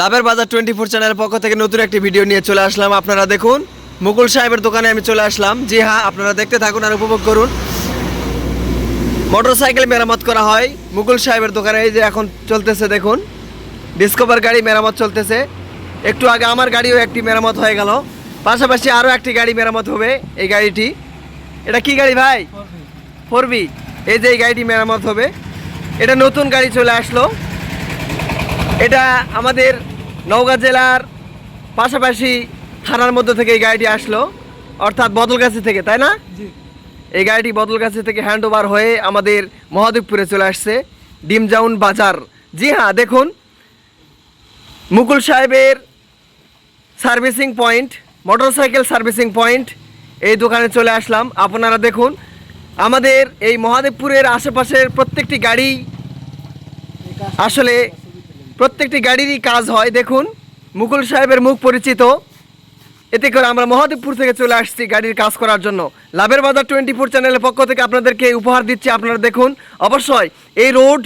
লাভের বাজার twenty four চ্যানেলের পক্ষ থেকে নতুন একটি ভিডিও নিয়ে চলে আসলাম। আপনারা দেখুন মুকুল সাহেবের দোকানে আমি চলে আসলাম। জি হ্যাঁ আপনারা দেখতে থাকুন আর উপভোগ করুন। মোটরসাইকেল মেরামত করা হয় মুকুল সাহেবের দোকানে। এই যে এখন চলতেছে দেখুন। ডিসকভার গাড়ি মেরামত চলতেছে। একটু আগে আমার গাড়িও একটি মেরামত হয়ে গেল। পাশাপাশি আরও একটি গাড়ি মেরামত হবে এই গাড়িটি। এটা কি গাড়ি ভাই? ফোর এই যে এই গাড়িটি মেরামত হবে। এটা নতুন গাড়ি চলে আসলো। এটা আমাদের নওগাঁ জেলার পাশাপাশি থানার মধ্যে থেকে এই গাড়িটি আসলো অর্থাৎ বদলগাছি থেকে তাই না? এই গাড়িটি বদলগাছি থেকে হ্যান্ড ওভার হয়ে আমাদের মহাদেবপুরে চলে আসছে ডিমজাউন বাজার। জি হ্যাঁ দেখুন মুকুল সাহেবের servicing point motorcycle servicing point এই দোকানে চলে আসলাম। আপনারা দেখুন আমাদের এই মহাদেবপুরের আশেপাশের প্রত্যেকটি গাড়ি আসলে প্রত্যেকটি গাড়িরই কাজ হয়, দেখুন। মুকুল সাহেবের মুখ পরিচিত। এতে করে আমরা মহাদেবপুর থেকে চলে আসছি গাড়ির কাজ করার জন্য। লাভের বাজার টোয়েন্টি ফোর চ্যানেলের পক্ষ থেকে আপনাদেরকে উপহার দিচ্ছি, আপনারা দেখুন। অবশ্যই এই রোড,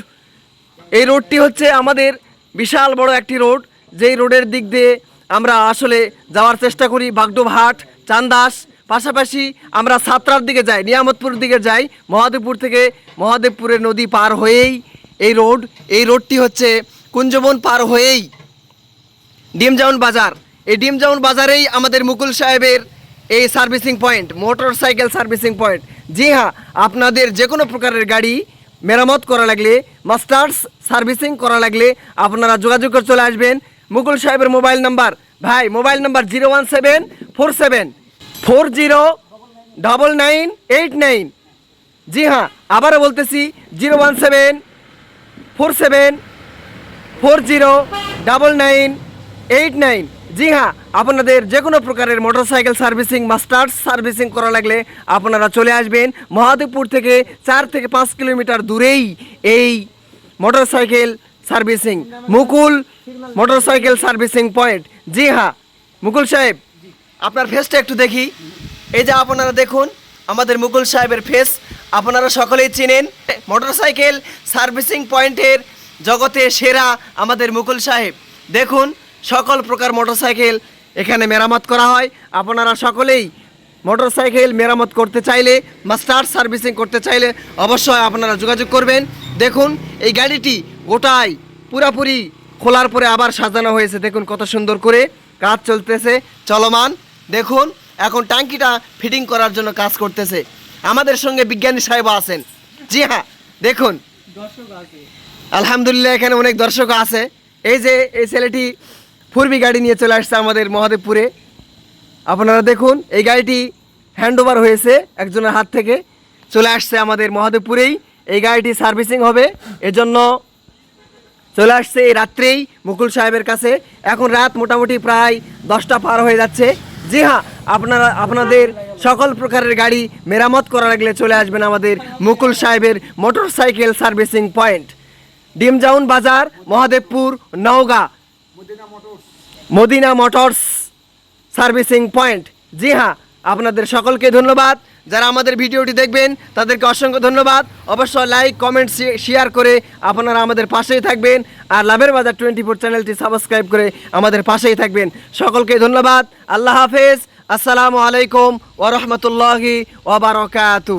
এই রোডটি হচ্ছে আমাদের বিশাল বড় একটি রোড। যেই রোডের দিক দিয়ে আমরা আসলে যাওয়ার চেষ্টা করি বাগডোবহাট চান্দাস। পাশাপাশি আমরা সাতরার দিকে যাই নিয়ামতপুর দিকে যাই। মহাদেবপুর থেকে মহাদেবপুরের নদী পার হয়েই এই রোড, এই রোডটি হচ্ছে কুঞ্জবন পার হয়েই ডিমজাউন বাজার। এই ডিমজাউন বাজারেই আমাদের মুকুল সাহেবের এই servicing point, motorcycle servicing point. জি হ্যাঁ আপনাদের যে কোনো প্রকারের গাড়ি মেরামত করা লাগলে, মাস্টার্স সার্ভিসিং করা লাগলে আপনারা যোগাযোগ করে চলে আসবেন। মুকুল সাহেবের মোবাইল নাম্বার, ভাই, mobile number zero one seven four seven. Four zero double nine eight nine. জি হ্যাঁ আবারও বলতেছি, zero one seven four seven four zero double nine eight nine. জি হ্যাঁ আপনাদের যে কোনো প্রকারের মোটরসাইকেল সার্ভিসিং বা স্টার্ট সার্ভিসিং করা লাগলে আপনারা চলে আসবেন মহাদেবপুর থেকে চার থেকে পাঁচ কিলোমিটার দূরেই এই motorcycle servicing. Mukul motorcycle servicing point. জি হ্যাঁ মুকুল সাহেব, আপনার ফেসটা একটু দেখি। এই যে আপনারা দেখুন, আমাদের মুকুল সাহেবের ফেস আপনারা সকলেই চিনেন। মোটরসাইকেল সার্ভিসিং পয়েন্টের জগতে সেরা আমাদের মুকুল সাহেব। দেখুন, সকল প্রকার মোটরসাইকেল এখানে মেরামত করা হয়। আপনারা সকলেই মোটরসাইকেল মেরামত করতে চাইলে, মাস্টার সার্ভিসিং করতে চাইলে অবশ্যই আপনারা যোগাযোগ করবেন। দেখুন, এই গাড়িটি গোটাই পুরাপুরি খোলার পরে আবার সাজানো হয়েছে। দেখুন কত সুন্দর করে কাজ চলতেছে, চলমান। দেখুন, এখন ট্যাঙ্কিটা ফিটিং করার জন্য কাজ করতেছে। আমাদের সঙ্গে বিজ্ঞানী সাহেব আছেন। জি হ্যাঁ দেখুন। আলহামদুলিল্লাহ, এখানে অনেক দর্শক আছে। এই যে এই ছেলেটি ফুরবি গাড়ি নিয়ে চলে আসছে আমাদের মহাদেবপুরে। আপনারা দেখুন, এই গাড়িটি হ্যান্ড ওভার হয়েছে একজনের হাত থেকে। চলে আসছে আমাদের মহাদেবপুরেই। এই গাড়িটি সার্ভিসিং হবে, এজন্য চলে আসছে এই রাত্রেই মুকুল সাহেবের কাছে। এখন রাত মোটামুটি প্রায় দশটা পার হয়ে যাচ্ছে। জি হ্যাঁ আপনারা, আপনাদের সকল প্রকারের গাড়ি মেরামত করা লাগলে চলে আসবেন আমাদের মুকুল সাহেবের মোটর সাইকেল সার্ভিসিং পয়েন্ট। ডিমজাউন বাজার Mahadevpur Naogaon. Madina motors. Servicing point. জি হ্যাঁ আপনাদের সকলকে ধন্যবাদ। যারা আমাদের ভিডিওটি দেখবেন তাদেরকে অসংখ্য ধন্যবাদ। অবশ্যই লাইক কমেন্ট শেয়ার করে আপনারা আমাদের পাশেই থাকবেন। আর লাভের বাজার টোয়েন্টি ফোর চ্যানেলটি সাবস্ক্রাইব করে আমাদের পাশেই থাকবেন। সকলকে ধন্যবাদ। আল্লাহ হাফেজ। আসসালামু আলাইকুম ওরহমতুল্লাহি ওবরাকাতু